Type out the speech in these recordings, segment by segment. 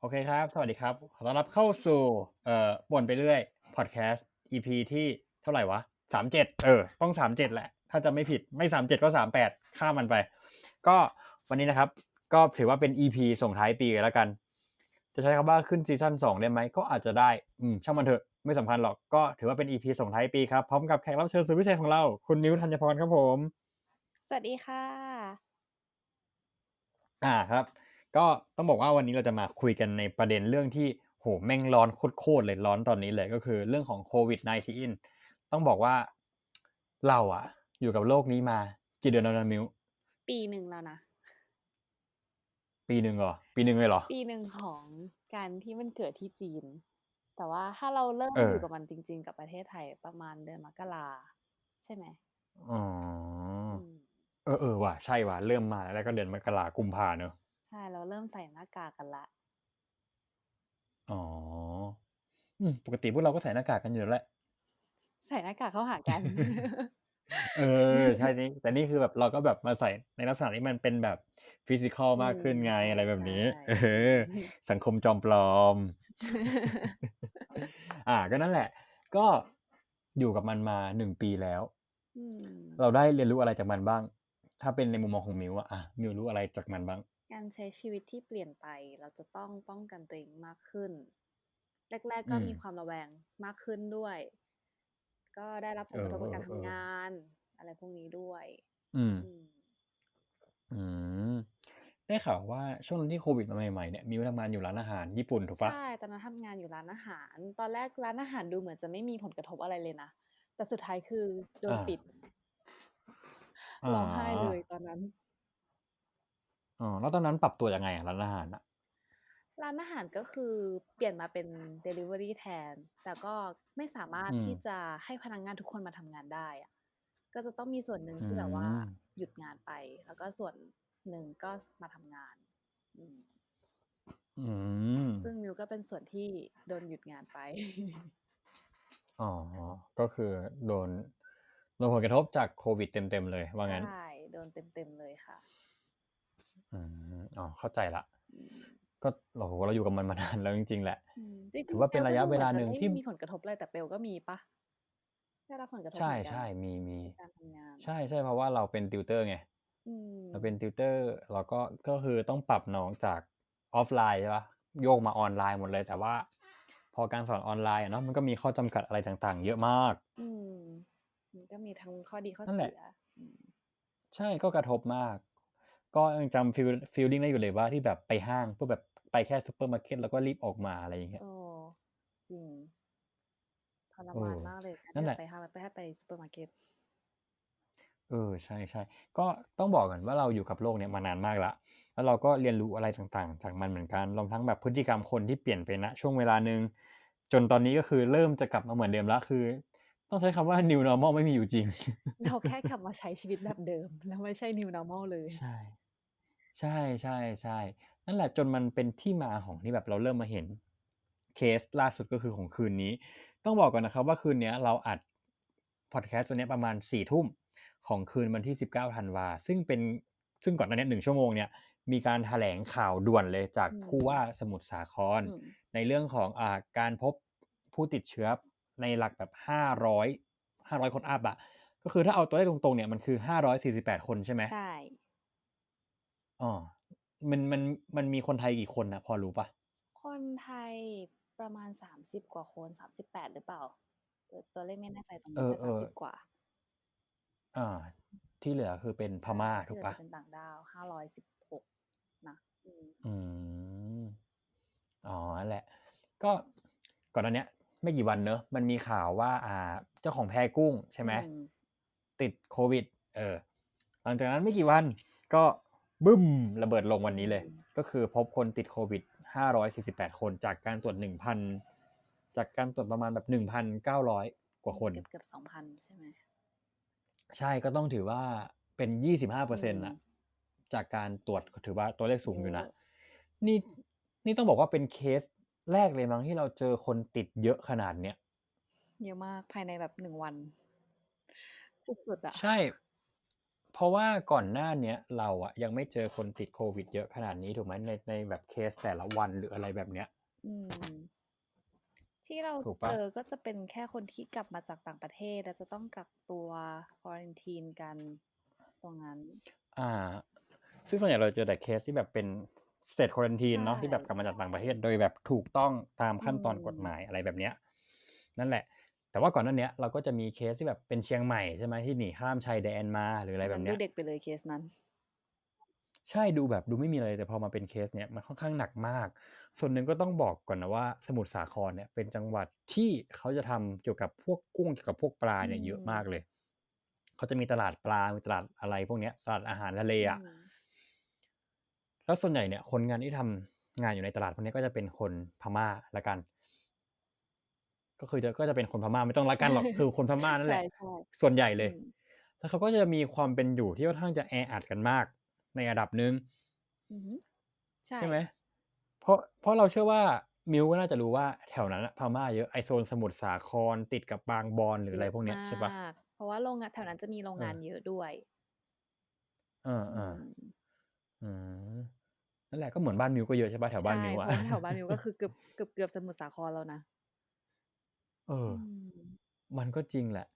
โอเคครับ สวัสดีครับ ขอต้อนรับเข้าสู่เอ่อบ่นไปเรื่อยพอดแคสต์ EP ที่เท่าไรวะ37เออ ต้อง37แหละ ถ้าจำไม่ผิดไม่37ก็38ข้ามมันไป ก็วันนี้นะครับ ก็ถือว่าเป็น EP ส่งท้ายปีแล้วกัน จะใช้คำว่าขึ้นซีซัน2ได้ไหม ก็อาจจะได้ อืม ช่างมันเถอะ ไม่สำคัญหรอก ก็ถือว่าเป็น EP ส่งท้ายปีครับ พร้อมกับแขกรับเชิญสุดพิเศษของเรา คุณมิ้วธัญพรครับผม สวัสดีค่ะอาครับ ก็ต้องบอกว่าวันนี้เราจะมาคุยกันในประเด็นเรื่องที่โอ้โฮแม่งร้อนโคตรๆเลยร้อนตอนนี้เลยก็คือเรื่องของโควิด -19 ต้องบอกว่าเราอะอยู่กับโลกนี้มากี่เดือนแล้วนะมิ้ว?ปีหนึ่งแล้วนะ ปีหนึ่งเหรอ?ปีหนึ่งเลยเหรอ?ปีหนึ่งของการที่มันเกิดที่จีน แต่ว่าถ้าเราเริ่มเอออยู่กับมันจริง ๆ กับประเทศไทยประมาณเดือนมกราใช่ไหม?อ๋ออืมเออๆว่ะใช่ว่ะเริ่มมาแรกๆก็เดือนมกรากุมภาเนาะ ใช่ เราเริ่มใส่หน้ากากกันแล้วอ๋อ อืม ปกติพวกเราก็ใส่หน้ากากกันอยู่แล้วแหละ ใส่หน้ากากเข้าหากัน เออ ใช่นี่แต่นี่คือแบบเราก็แบบมาใส่ในลักษณะที่มันเป็นแบบฟิสิคัลอืมากขึ้นมไงอะไรแบบใช่ นี้ เออ สังคมจอมปลอมอาก็นั่นแหละ ก็อยู่กับมันมา1ปีแล้ว อืม เราได้เรียนรู้อะไรจากมันบ้าง?ถ้าเป็นในมุมมองของมิ้วอะอะมิ้วรู้อะไรจากมันบ้าง? การใช้ชีวิตที่เปลี่ยนไปเราจะต้องป้องกันตัวเองมากขึ้น แรกอืๆก็มีมความระแวงมากขึ้นด้วย ก็ได้รับผเอลกระทบกับการทำงอๆๆาน อะไรพวกนี้ด้วย อืม อืม อืม ได้ข่าวว่าช่วงที่โควิดมาใหม่ๆเนี่ยมิ้วทำงานอยู่ร้านอาหารญี่ปุ่นถูกเปใชล่า?่ตอนนั้นทำงานอยู่ร้านอาหาร ตอนแรกร้านอาหารดูเหมือนจะไม่มีผลกระทบอะไรเลยนะ แต่สุดท้ายคือโดนอาปิดอ๋อร้องไห้เลยตอนนั้น อ๋อ แล้วตอนนั้นปรับตัวยังไงอะร้านอาหารน่ะ?ร้านอาหาร ก็คือเปลี่ยนมาเป็นดิลิเวอรีแทน แต่ก็ไม่สามารถอืที่ม จะให้พนักงานทุกคนมาทำงานได้อะ ก็จะต้องมีส่วนหนึ่งอืที่แบบว่าม หยุดงานไป แล้วก็ส่วนหนึ่งก็มาทำงาน อืม อืมซึ่งมิวก็เป็นส่วนที่โดนหยุดงานไป อ๋อ ก็คือโดน โดนผลกระทบจากโควิดเต็ม ๆ เลยว่าใชงั้น่ โดนเต็ม ๆ เลยค่ะ อืมอ๋อเข้าใจแล้วอืมก็โอ้โฮเราอยู่กับมันมานานแล้วจริง ๆ แหละ อืมจริงถือๆว่าเปเป็นระยะลก็เวดูเหมืลาอนจะหนึ่งไม่ที่ มีผลกระทบเลยแต่เปลก็มีเปล่า?ได้รับผลกระทบใชเหมือนกั่นๆมี ในๆการทำงาน ใช่ๆเพราะว่าเราเป็นติวเตอร์ไง อืเราเป็นมติวเตอร์เราก็ก็คือต้องปรับน้องจากออฟไลน์ใช่เปล่าโยกมาออนไลน์หมดเลย แต่ว่า พอการสอนออนไลน์อะเนาะมันก็มีข้อจำกัดอะไรต่างๆ เยอะมาก อืมมันก็มีทั้งข้อดีข้อนั่นเสแหีละ ยอืมใช่ก็กระทบมาก ก็ยังจำฟีลฟีลลิงได้อยู่เลยว่าที่แบบไปห้างเพื่อแบบไปแค่ซูเปอร์มาร์เก็ตแล้วก็รีบออกมาอะไรอย่างเงี้เอยอจริงทรเอมานอมากเลยการนั่ที่นแแหลบบะไปห้างแล้วไปให้ไปซูเปอร์มาร์เก็ตเออใช่ๆก็ต้องบอกก่อนว่าเราอยู่กับโลกเนี้ยมานานมากแล้วแล้วเราก็เรียนรู้อะไรต่างๆ จากมันเหมือนกันรวมทั้งแบบพฤติกรรมคนที่เปลี่ยนไปณช่วงเวลาหนึ่งจนตอนนี้ก็คือเริ่มจะกลับมาเหมือนเดิมแล้วคือ ต้องใช้คำว่า New Normal ไม่มีอยู่จริง เราแค่กลับมาใช้ชีวิตแบบเดิม แล้วไม่ใช่ New Normal เลย ใช่ ใช่ๆๆนั่นแหละจนมันเป็นที่มาของที่แบบเราเริ่มมาเห็นเคสล่าสุดก็คือของคืนนี้ ต้องบอกก่อนนะครับว่าคืนเนี้ยเราอัดพอดแคสต์ตัวเนี้ยประมาณ4ทุ่มของคืนวันที่ 19ธันวาซึ่งเป็นซึ่งก่อนหน้าเนี้ย1ชั่วโมงเนี่ยมีการแถลงข่าวด่วนเลยจากอืผู้ว่ามสมุทรสาครอืมในเรื่องของอ่าการพบผู้ติดเชื้อ ในหลักแบบ 500 500 คนอัปอะก็คือถ้าเอาตัวเลขตรงๆเนี่ยมันคือ 548 คนใช่ไหม?ใช่อ้อมันมันมันมีคนไทยกี่คนน่ะพอรู้เปล่า?คนไทยประมาณ 30 กว่าคน38 หรือเปล่า?ตัวตัวเลขไม่แน่ใจตรงเอนี้แต่อ30ๆกว่าอาที่เหลือคือเป็นพใช่ม่าทีถู่กเหลืเปล่า?อจะเป็นต่างด้าว516นะอืมอืมอ๋อนั่นแหละ ก็ก่อนหน้าเนี้ย ไม่กี่วันเนาะมันมีข่าวว่า อ่า เจ้าของแพกุ้งใช่อืไหมมติดโควิด เออ หลังจากนั้นไม่กี่วันก็บึ้มระเบิดลงวันนี้เลยอืมก็คือพบคนติดโควิด 548 คนจากการตรวจ 1,000 จากการตรวจประมาณแบบ 1,900 กว่าคน เกือบๆ2,000 ใช่ไหม?ใช่ก็ต้องถือว่าเป็นอื25%น่ะมจากการตรวจก็ถือว่าตัวเลขสูงเยอยู่นะอะนี่นี่ต้องบอกว่าเป็นเคส แรกเลยมั้งที่เราเจอคนติดเยอะขนาดเนี้ย เยอะมากภายในแบบ1วัน สุดๆอะใช่พเพราะว่าก่อนหน้าเนี้ยเราอะยังไม่เจอคนติดโควิดเยอะขนาดนี้ถูกไหมในในแบบเคสแต่ละวันหรืออะไรแบบเนี้ย อืม ที่เราถูกเจเปล่า?อก็จะเป็นแค่คนที่กลับมาจากต่างประเทศ แล้วจะต้องกักตัว quarantine กันตรงนั้นอาซึ่งส่วนใหญ่เราเจอแต่เคสที่แบบเป็น state ใช quarantine เนาะที่แบบกลับมาจากต่างประเทศ โดยแบบถูกต้องตามอืขั้นตอนกฎหมมายอะไรแบบเนี้ยนั่นแหละ แต่ว่าก่อนหน้าเนี้ยเราก็จะมีเคสที่แบบเป็นเชียงใหม่ใช่ไหมที่หนีข้ามชายแดนมาหรืออะไรอันแบนั้นบดเนูี้ยเด็กไปเลยเคสนั้น ใช่ดูแบบดูไม่มีอะไรแต่พอมาเป็นเคสเนี้ยมันค่อนข้างหนักมาก ส่วนหนึ่งก็ต้องบอกก่อนนะว่า สมุทรสาครเนี่ยเป็นจังหวัดที่เขาจะทำเกี่ยวกับพวกกุ้งเกี่ยวกับพวกปลาอืเนี่ยเยอะมากมเลยเขาจะมีตลาดปลามีตลาดอะไรพวกเนี้ยตลาดอาหารทะเลอือะม แล้วส่วนใหญ่เนี่ยคนงานที่ทำงานอยู่ในตลาดพวกนี้ก็จะเป็นคนพม่าแล้วกัน ก็คือจะก็จะเป็นคนพม่าไม่ต้องแล้วกันหรอกคือคนพม่านั่ในแหละช่ส่วนใหญ่ๆเอลืยมแล้วเขาก็จะมีความเป็นอยู่ที่ค่อนข้างจะแออัดกันมาก ในระดับหนึ่งอือฮึใชใช่ไหม่เพราะเพราะเราเชื่อว่ามิ้วก็น่าจะรู้ว่าแถวนั้นน่ะพม่าเยอะไอ้โซนสมุทรสาครติดกับบางบอนหรือเอยะไรอะมพวกเนี้ยใช่เปล่า?ากเพราะว่าโรงงานแถวนั้นจะมีโรงงานเออเยอะด้วย เออือๆมอืม นั่นแหละก็เหมือนบ้านมิ้วก็เยอะใช่เปล่าแถวใชบ้า่นมิ้วเพอะราะว่าแถวบ้านมิ้วก็คือเกือบเกือบๆสมุทรสาครแล้วนะเอออืมมันก็จริงแหละ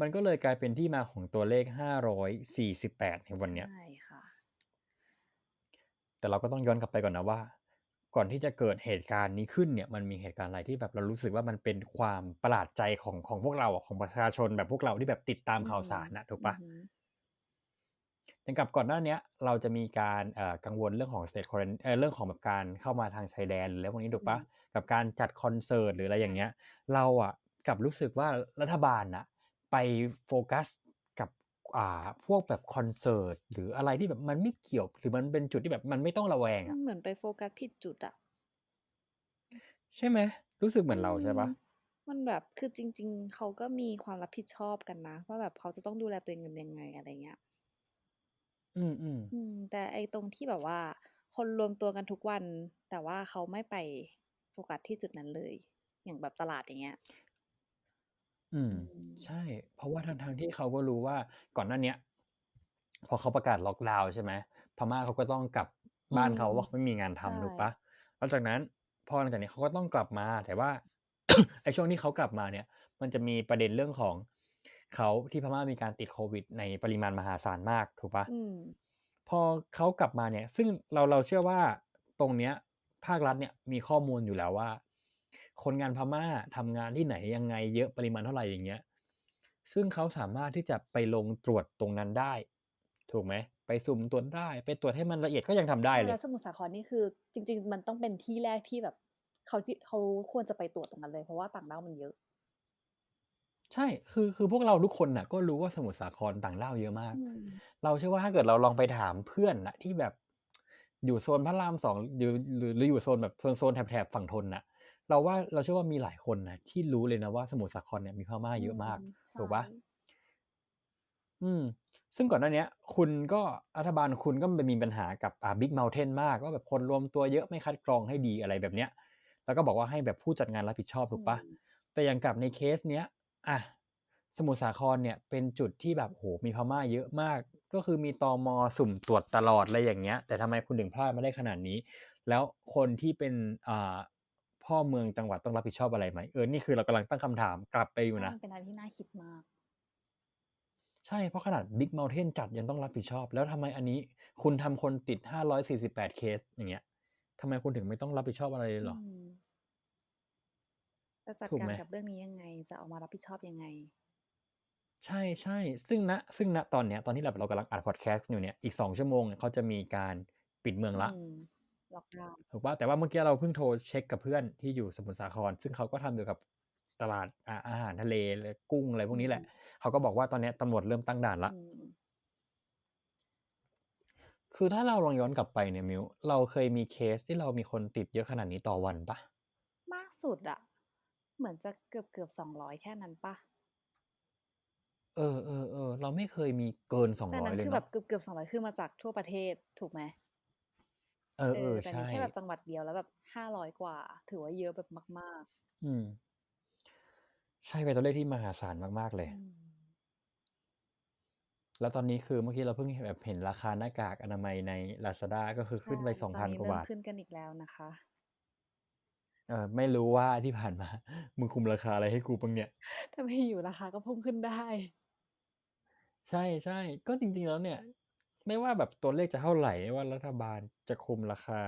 มันก็เลยกลายเป็นที่มาของตัวเลข548ในวันใชเนี้ย่ค่ะ แต่เราก็ต้องย้อนกลับไปก่อนนะว่า ก่อนที่จะเกิดเหตุการณ์นี้ขึ้นเนี่ย มันมีเหตุการณ์อะไรที่แบบเรารู้สึกว่ามันเป็นความประหลาดใจของของพวกเราอะของประชาชนแบบพวกเราที่แบบติดตามอืมข่าวสารน่ะถูกอืเปล่า? อฮึอย่างกับก่อนหน้าเนี้ยเราจะมีการเอ่อกังวลเรื่องของ state quaran เอ่อเรื่องของแบบการเข้ามาทางชายแดนหรืออะไรพวกนี้ถูกเปล่า?อืมกับการจัดคอนเสิร์ตหรืออะไรใชอย่างเงี้่ยเราอะกลับรู้สึกว่ารัฐบาลน่ะไปโฟกัสกับอ่าพวกแบบคอนเสิร์ตหรืออะไรที่แบบมันไม่เกี่ยวหรือมันเป็นจุดที่แบบมันไม่ต้องระแวงมัอะนเหมือนไปโฟกัสผิดจุดอะใช่ไหมรู้สึกเหมอือนเราใช่มเปล่า?มันแบบคือจริง ๆเขาก็มีความรับผิดชอบกันนะ ว่าแบบเขาจะต้องดูแลตัวเองกันยังไงอะไรเงี้ย อืมอืๆมแต่ไอ้ตรงที่แบบว่า คนรวมตัวกันทุกวัน แต่ว่าเขาไม่ไปโฟกัสที่จุดนั้นเลย อย่างแบบตลาดอย่างเงี้ย อืม อืม ใช่ เพราะว่าทั้งๆที่เขาก็รู้ว่าก่อนหน้าเนี้ย พอเขาประกาศล็อกดาวน์ใช่ไหมพม่าเขาก็ต้องกลับอืบ้านมเขาเพราะว่าเขาไม่มีงานทใช่ำถูกเปล่า?แล้วจากนั้น พอหลังจากนี้เขาก็ต้องกลับมา แต่ว่า ไอ้ช่วงที่เขากลับมาเนี่ย มันจะมีประเด็นเรื่องของ เขาที่พม่ามีการติดโควิด ในปริมาณมหาศาลมากถูกเปล่า?อืมพอเขากลับมาเนี่ย ซึ่งเราเราเชื่อว่าตรงเนี้ย ภาครัฐเนี่ยมีข้อมูลอยู่แล้วว่า คนงานพม่าทำงานที่ไหนยังไงเยอะปริมาณเท่าไรอย่างเงี้ย ซึ่งเขาสามารถที่จะไปลงตรวจตรงนั้นได้ ถูกไหมไปสุ่มตรวจได้ ไปตรวจให้มันละเอียดก็ยังทำไใด้ช่เลแล้ยวสมุทรสาครนี่คือ จริง ๆ มันต้องเป็นที่แรกที่แบบเขาที่เขาควรจะไปตรวจตรงนั้นเลยเพราะว่าต่างด้าวมันเยอะ ใช่ คือ คือพวกเราทุกคนน่ะ ก็รู้ว่าสมุทรสาครต่างด้าวเยอะมาก อืม เราเชื่อว่าถ้าเกิดเราลองไปถามเพื่อนน่ะ ที่แบบอยู่โซนพระราม2หรือหรือหรืออยู่โซนแบบโซนๆแถบๆฝั่งทนน่ะ เราว่าเราเชื่อว่ามีหลายคนนะที่รู้เลยนะว่าสมุทรสาครเนี่ยมีพม่าอืมเยอะมากใช่ ถูกเปล่า?อืม ซึ่งก่อนหน้าเนี้ย คุณก็รัฐบาลคุณก็ไปมีปัญหากับอ่า Big Mountain มาก ว่าแบบคนรวมตัวเยอะไม่คัดกรองให้ดีอะไรแบบเนี้ย แล้วก็บอกว่าให้แบบผู้จัดงานรับผิดชอบอืถูกเปล่า?มแต่อย่างกับในเคสเนี้ย อะสมุทรสาครเนี่ยเป็นจุดที่แบบโอ้โฮมีพม่าเยอะมาก ก็คือมีตม.สุ่มตรวจตลอดอะไรอย่างเงี้ย แต่ทำไมคุณถึงพลาดมาได้ขนาดนี้ แล้วคนที่เป็นอ่าพ่อเมืองจังหวัดต้องรับผิดชอบอะไรไหม?เออนี่คือเรากำลังตั้งคำถามกลับไปอใยชู่่นะมันเป็นอะไรที่น่าคิดมาก ใช่เพราะขนาด Big Mountain จัดยังต้องรับผิดชอบ แล้วทำไมอันนี้ คุณทำคนติด548เคสอย่างเงี้ยทำไมคุณถึงไม่ต้องรับผิดชอบอะไรเลยอืเหรอ? มจะจัดกถูกไาหม?รกับเรื่องนี้ยังไง จะออกมารับผิดชอบยังไง?ใช่ ๆ ซึ่ง ณ ซึ่ง ณ ตอนเนี้ย ตอนที่แบบเรากำลังอัดพอดแคสต์อยู่เนี่ย อีก 2 ชั่วโมงเนี่ย เขาจะมีการปิดเมืองอืแล้ว ม ล็อกดาวน์ ถูกเปล่า?แต่ว่าเมื่อกี้เราเพิ่งโทรเช็กกับเพื่อนที่อยู่สมุทรสาคร ซึ่งเขาก็ทำเกี่ยวกับตลาด อ่า อาหารทะเล และกุ้ง อะไรพอืวกนี้แหละ ม เขาก็บอกว่า ตอนเนี้ยตำรวจเริ่มตั้งด่านแล้อืว ม คือถ้าเราลองย้อนกลับไปเนี่ยมิ้ว เราเคยมีเคสที่เรามีคนติดเยอะขนาดนี้ต่อวันเปล่า?มากสุดอะ เหมือนจะเกือบๆ200แค่นั้นเปล่า?เออๆๆเราไม่เคยมีเกินแต่นั้200นคเลยือเนแบาะบเกือบๆ200คือมาจากทั่วประเทศถูกไหม?เอเอออแต่ๆใชนี่แค่แบบจังหวัดเดียวแล้วแบบ500กว่า ถือว่าเยอะแบบมากๆอืม ใช่เป็นตัวเลขที่มหาศาลมากๆเลยอืม แล้วตอนนี้คือเมื่อกี้เราเพิ่งแบบเห็นราคาหน้ากากอนามัยใน Lazada ก็คือใช่ ขึ้นไปตอน2,000นี้กว่าเริ่มบาท ขึ้นกันอีกแล้วนะคะ เออ ไม่รู้ว่าที่ผ่านมา มึงคุมราคาอะไรให้กูบ้างเนี่ย?ถ้าไม่อยู่ราคาก็พุ่งขึ้นได้ ใช่ๆก็จริง ๆ แล้วเนี่ย ไม่ว่าแบบตัวเลขจะเท่าไรไม่ว่ารัฐบาลจะคุมราคา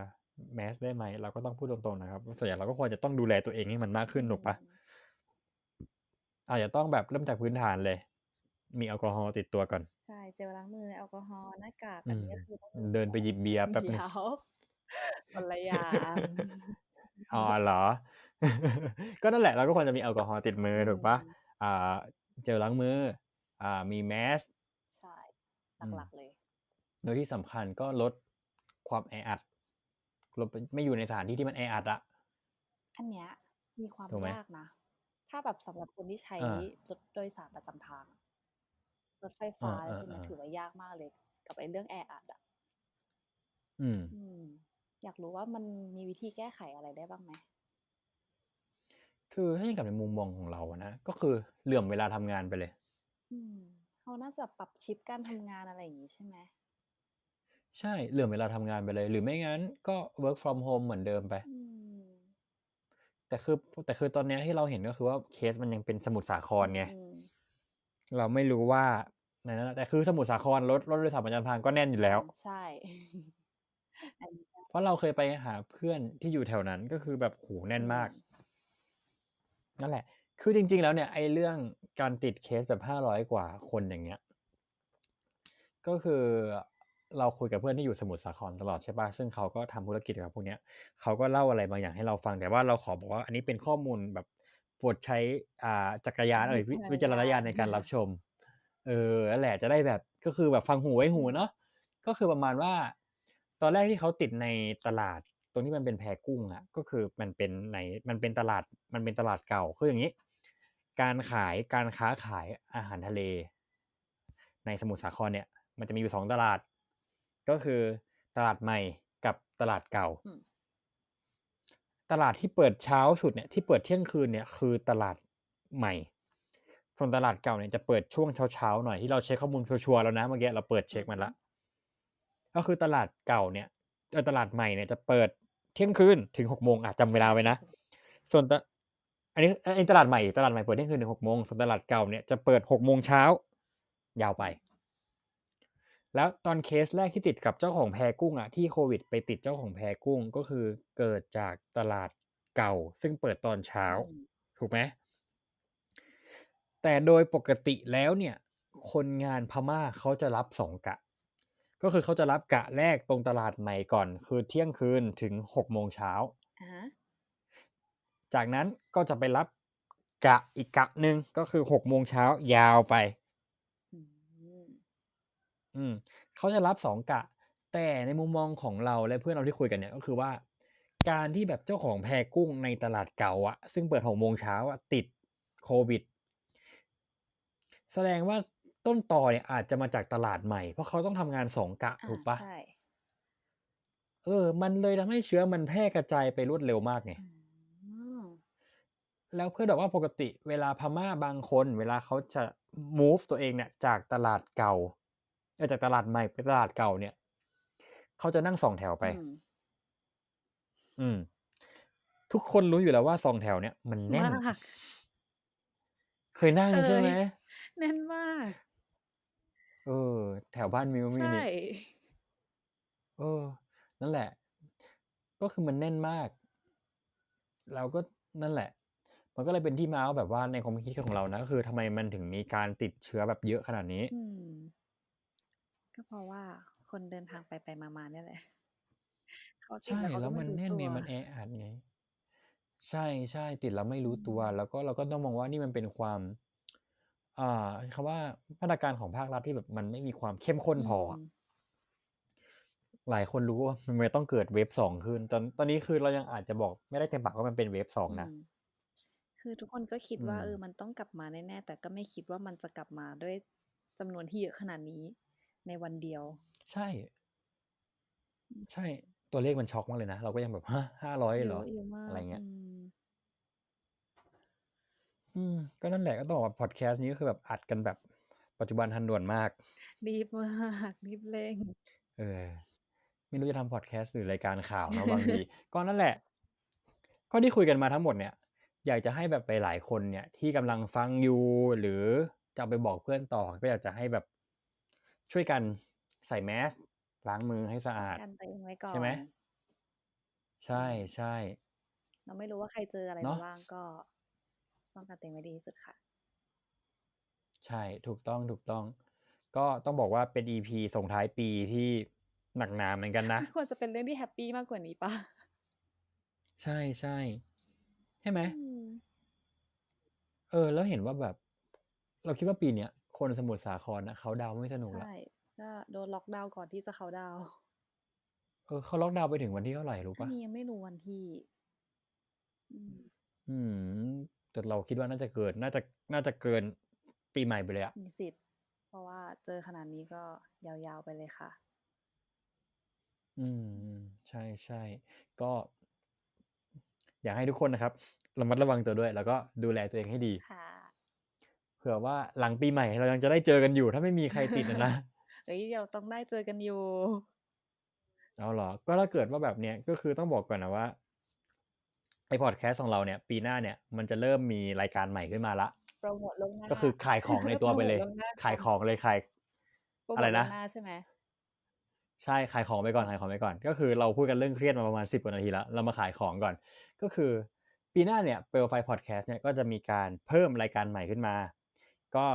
mask ได้ไหม เราก็ต้องพูดตรงๆนะครับว่าส่วนใหญ่เราก็ควรจะต้องดูแลตัวเองให้มันมากขึ้นอืถูกเปล่า?มอาจจะต้องแบบเริ่มจากพื้นฐานเลย มีแอลกอฮอล์ติดตัวก่อน ใช่เจลล้างมือแอลกอฮอล์หน้ากากอือันมนี้ก็คือต้องมีเดินไปหยิบเบียร์แป๊บหเดี๋นึ่งยวคนละอย่าง อ๋อเหรอ?ก็นั่นแหละเราก็ควรจะมีแอลกอฮอล์ติดมืออืถูกเปล่า?มอ่า เจลล้างมือ อ่า มี mask ใช่อืมหลักๆเลย โดยที่สำคัญก็ลดความแออัดลดไปไม่อยู่ในสถานที่ที่มันแออัดอะอันเนี้ยมีความถูกไหม?ยากนะ ถ้าแบบสำหรับคนที่ใช้อารถโดยสารประจำทางรถไฟเอฟ้าอะไรพวกเนี้ยอถืๆๆอว่ายากมากเลย กับไอ้เรื่องแออัดอะอืม อืมอยากรู้ว่ามันมีวิธีแก้ไขอะไรได้บ้างไหม?คือถ้าอย่างกับในมุมมองของเราอะนะ ก็คือเหลื่อมเวลาทำงานไปเลย อืมเขาน่าจะปรับชิปการทำงานอะไรอย่างงี้ใช่ไหม?ใช่ เหลื่อมเวลาทำงานไปเลย หรือไม่งั้นก็ work from home เหมือนเดิมไป อืมแต่คือแต่คือตอนเนี้ยที่เราเห็นก็คือว่าเคสมันยังเป็นสมุทรสาครไง อืมเราไม่รู้ว่าในนั้นน่ะแต่คือสมุทรสาครรถรถโดยสารประจำทางก็แน่นอยู่แล้ว ใช่อันนี้ใช่เพ ราะเราเคยไปหาเพื่อนที่อยู่แถวนั้นก็คือแบบโอ้โฮแน่อืนมากมนั่นแหละ คือจริง ๆ แล้วเนี่ยไอ้เรื่องการติดเคสแบบ500กว่าคนอย่างเงี้ย ก็คือเราคุยกับเพื่อนที่อยู่สมุทรสาครตลอดใช่เปล่าซึ่งเขาก็ทำธุรกิจเกี่ยวกับพวกเนี้ยเขาก็เล่าอะไรบางอย่างให้เราฟัง แต่ว่าเราขอบอกว่าอันนี้เป็นข้อมูลแบบโปรดใช้อ่าจักรยานเอ๊ยวิวิจารณญาณในการรับชม เออนั่นแหละจะได้แบบก็คือแบบฟังหูไว้อืหูมเนาะ ก็คือประมาณว่า ตอนแรกที่เขาติดในตลาดตรงที่มันเป็นแพกุ้งอะก็คือมันเป็นไหนมันเป็นตลาดมันเป็นตลาดเก่าคืออย่างงี้ การขายการค้าขายอาหารทะเล ในสมุทรสาครเนี่ย มันจะมีอยู่2ตลาด ก็คือตลาดใหม่กับตลาดเก่าอืมตลาดที่เปิดเช้าสุดเนี่ยที่เปิดเที่ยงคืนเนี่ยคือตลาดใหม่ ส่วนตลาดเก่าเนี่ยจะเปิดช่วงเช้าๆหน่อยที่เราเช็กข้อมูลชัวร์ๆแล้วนะเมื่อกี้เราเปิดเช็กมาแล้ว ก็คือตลาดเก่าเนี่ยเออตลาดใหม่เนี่ยจะเปิดเที่ยงคืนถึง6โมงอาจำเวลาไว้นะ ส่วนตะอันนี้อันนี้ตลาดใหม่ตลาดใหม่เปิดเที่ยงคืนถึง6โมงส่วนตลาดเก่าเนี่ยจะเปิด6โมงเช้ายาวไป แล้วตอนเคสแรกที่ติดกับเจ้าของแพกุ้งอะที่โควิด ไปติดเจ้าของแพกุ้งก็คือเกิดจากตลาดเก่า ซึ่งเปิดตอนเช้าอืมถูกไหม?แต่โดยปกติแล้วเนี่ย คนงานพม่าเขาจะรับ2กะ ก็คือเขาจะรับกะแรกตรงตลาดใหม่ก่อน คือเที่ยงคืนถึง6โมงเช้าอะฮะจากนั้นก็จะไปรับกะอีกกะหนึ่งก็คือ6โมงเช้ายาวไป อืมอืมเขาจะรับ2กะ แต่ในมุมมองของเราและเพื่อนเราที่คุยกันเนี่ยก็คือว่า การที่แบบเจ้าของแพกุ้งในตลาดเก่าอะซึ่งเปิด6โมงเช้าอะติดโควิด แสดงว่า ต้นตอเนี่ยอาจจะมาจากตลาดใหม่ เพราะเขาต้องทำงาน2กะอาถูกเปล่า?ใช่เออ มันเลยทำให้เชื้อมันแพร่กระจายไปรวดเร็วมากไง อืมแล้วเพื่อนบอกว่าปกติเวลาพม่าบางคน เวลาเขาจะมูฟตัวเองเนี่ยจากตลาดเก่าเอ๊ยจากตลาดใหม่ไปตลาดเก่าเนี่ย เขาจะนั่ง2แถวไป อืมอืม ทุกคนรู้อยู่แล้วว่า2แถวเนี่ยมันแน่มานกเคยนั่งเคใช่ไหม?ยแน่นมาก เออ แถวบ้านมิวก็ใชมี่นี่ เออ นั่นแหละ ก็คือมันแน่นมากแล้วก็นั่นแหละ มันก็เลยเป็นที่มาว่าแบบว่าในความคิดของเรานะก็คือทำไมมันถึงมีการติดเชื้อแบบเยอะขนาดนี้ อืม ก็เพราะว่าคนเดินทางไปๆมาๆเนี่ยแหละ เขาใติชด่แล้วเขาแล้ก็วไมม่ันรู้แน่นตัว ไงมันแออัดไง ใช่ๆติดแล้วไม่อืรู้ตัวมแล้วก็เราก็ต้องมองว่านี่มันเป็นความ อ่าคำว่ามาตรการของภาครัฐที่แบบมันไม่มีความเข้มข้นอืพออะมหลายคนรู้ว่าทำไมต้องเกิดเวฟ2ขึ้น ตอนตอนนี้คือเรายังอาจจะบอกไม่ได้เต็มปากว่ามันเป็นเวฟอื2นะมคือทุกคนก็คิดอืว่า เออมมันต้องกลับมาแน่ๆ แต่ก็ไม่คิดว่ามันจะกลับมาด้วยจำนวนที่เยอะขนาดนี้ในวันเดียว ใช่อืมใช่ ตัวเลขมันช็อกมากเลยนะ เราก็ยังแบบฮะ500เยเหรอ อ?ะเยอะมาอะไรกเงี้อืยม อืม ก็นั่นแหละ ก็ต้องบอกว่าพอดแคสต์นี้ ก็คือแบบอัดกันแบบปัจจุบันทันด่วนมาก รีบมากรีบเร่ง เออ ไม่รู้จะทำพอดแคสต์หรือรายการข่าวเนาะบางที ก็นั่นแหละ ก็ที่คุยกันมาทั้งหมดเนี่ย อยากจะให้แบบไปหลายคนเนี่ย ที่กำลังฟังอยู่ หรือจะเอาไปบอกเพื่อนต่อ ก็อยากจะให้แบบช่วยกันใส่แมสล้างมือให้สะอาด กันตัวเองไว้ก่อใช่ไหมนใช่ใช่ เราไม่รู้ว่าใครเจออะไรเนาะมาบ้างก็ ป้องกันตัวเองไว้ดีที่สุดค่ะ ใช่ถูกต้องถูกต้อง ก็ต้องบอกว่าเป็น EP ส่งท้ายปีที่หนักหนาเหมือนกันนะควรจะเป็นเรื่องที่แฮปปี้มากกว่านี้ปะใช่ใช่ใช่ไหมอืมเออ แล้วเห็นว่าแบบ เราคิดว่าปีเนี้ยคนสมุทรสาครนะเขาดาวน์ไม่สนุกละใช่ก็โดนล็อกดาวน์ก่อนที่จะเขาดาวน์เออเขาล็อกดาวน์ไปถึงวันที่เท่าไหร่รู้อันปะนี้ยังไม่รู้วันที่ อืมอืม แต่เราคิดว่าน่าจะเกิน น่าจะน่าจะเกินปีใหม่ไปเลยอะมีสิทธิ์เพราะว่าเจอขนาดนี้ก็ยาวๆไปเลยค่ะอืมอืม ใช่ใช่ก็ อยากให้ทุกคนนะครับระมัดระวังตัวด้วย แล้วก็ดูแลตัวเองให้ดีค่ะเผื่อว่าหลังปีใหม่เรายังจะได้เจอกันอยู่ ถ้าไม่มีใครติดนะนะเอ้ยเราต้องได้เจอกันอยู่เอาเหรอ ก็ถ้าเกิดว่าแบบเนี้ยก็คือต้องบอกก่อนนะว่า ไอพอดแคสต์ของเราเนี่ย ปีหน้าเนี่ยมันจะเริ่มมีรายการใหม่ขึ้นมาละโปรโมทล่วงหน้าก็คือขายของในตัวไปเลยโปรโมทล่วงหน้าขายของเลยขายโปรโมทอะไรนะล่วงหน้าใช่ไหมใช่ขายของไปก่อนขายของไปก่อน ก็คือเราพูดกันเรื่องเครียดมาประมาณสิบกว่านาทีแล้ว เรามาขายของก่อน ก็คือปีหน้าเนี่ยเปลไฟพอดแคสต์เนี่ยก็จะมีการเพิ่มรายการใหม่ขึ้นมา ก็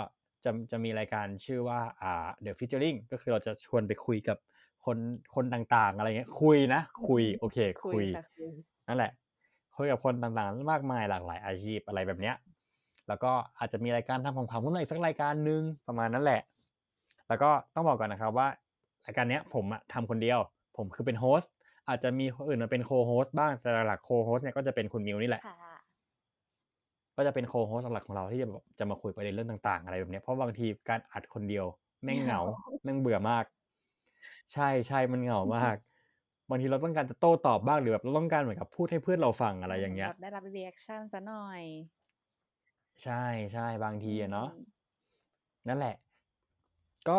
จะจะมีรายการชื่อว่าอ่า The Featuring ก็คือเราจะชวนไปคุยกับคนคนต่างๆ อะไรเงี้ยคุยนะ คุยโอเค คุยคุยค่ะคุยนั่นแหละ คุยกับคนต่างๆ มากมายหลากหลายอาชีพอะไรแบบเนี้ย แล้วก็อาจจะมีรายการทำของขำขึ้นมาอีกสักรายการหนึ่งประมาณนั้นแหละ แล้วก็ต้องบอกก่อนนะครับว่ารายการเนี้ยผมอะทำคนเดียว ผมคือเป็นโฮสต์อาจจะมีคนอื่นมาเป็นโคโฮสต์บ้างแต่หลักๆโคโฮสต์เนี่ยก็จะเป็นคุณมิวนี่แหละค่ะก็จะเป็นโคโฮสต์หลักของเราที่จะแบบจะมาคุยประเด็นเรื่องต่าง ๆ อะไรแบบเนี้ยเพราะบางทีการอัดคนเดียวแม่งเหงาแม่งเบื่อมาก ใช่ใช่มันเหงามาก บางทีเราต้องการจะโต้ตอบบ้างหรือแบบเราต้องการเหมือนกับพูดให้เพื่อนเราฟังอะไรอย่างเงี้ยแบบได้รับรีแอคชั่นซะหน่อย ใช่ใช่บางทีอะเนาะอืมนั่นแหละ ก็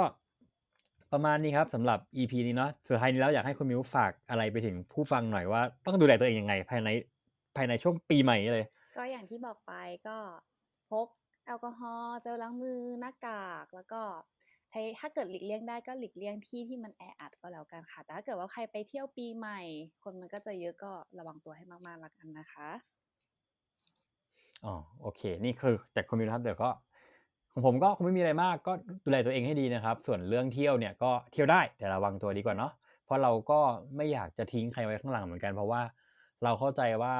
ประมาณนี้ครับสำหรับ EP นี้เนาะสุดท้ายนี้แล้วอยากให้คุณมิวฝากอะไรไปถึงผู้ฟังหน่อยว่า ต้องดูแลตัวเองยังไง ภายในภายในช่วงปีใหม่นี้เลย ก็อย่างที่บอกไปก็พกแอลกอฮอล์เจลล้างมือหน้ากากแล้วก็พย ถ้าเกิดหลีกเลี่ยงได้ก็หลีกเลี่ยงที่ที่มันแออัดก็แล้วกันค่ะ แต่ถ้าเกิดว่าใครไปเที่ยวปีใหม่ คนมันก็จะเยอะก็ระวังตัวให้มากๆละกันนะคะอ๋อโอเค นี่คือจากคุณมิวนะครับเดี๋ยวก็ของผมก็คงไม่มีอะไรมากก็ดูแลตัวเองให้ดีนะครับ ส่วนเรื่องเที่ยวเนี่ยก็เที่ยวได้แต่ระวังตัวดีกว่าเนาะเพราะเราก็ไม่อยากจะทิ้งใครไว้ข้างหลังเหมือนกัน เพราะว่าเราเข้าใจว่า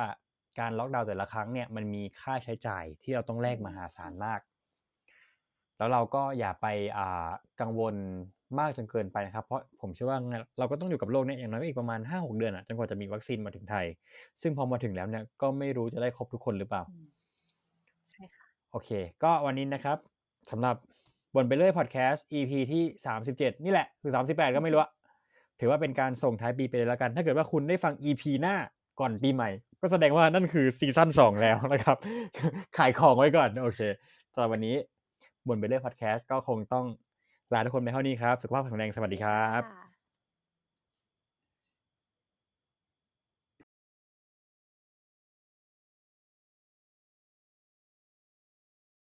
การล็อกดาวน์แต่ละครั้งเนี่ยมันมีค่าใช้จ่ายที่เราต้องแลกมหาศาลมาก แล้วเราก็อย่าไปอ่ากังวลมากจนเกินไปนะครับ เพราะผมเชื่อว่าเราก็ต้องอยู่กับโลกเนี้อย่างน้อยก็อีกประมาณห้าหกเดือนอะจนกว่าจะมีวัคซีนมาถึงไทย ซึ่งพอมาถึงแล้วเนี่ยก็ไม่รู้จะได้ครบทุกคนหรือเปล่าอืมใช่ค่ะโอเค ก็วันนี้นะครับสำหรับบนไปเรื่อยพอดแคสต์ EP ที่ 37 นี่แหละคือ38 ก็ไม่รู้อะถือว่าเป็นการส่งท้ายปีไปเลยแล้วกัน ถ้าเกิดว่าคุณได้ฟัง EP หน้าก่อนปีใหม่ ก็แสดงว่านั่นคือซีซั่น2แล้วนะครับ ขายของไว้ก่อน โอเคสำหรับวันนี้ บนไปเรื่อยพอดแคสต์ก็คงต้องลาทุกคนไปเท่านี้ครับ สุขภาพแข็งแรงสวัสดีครับ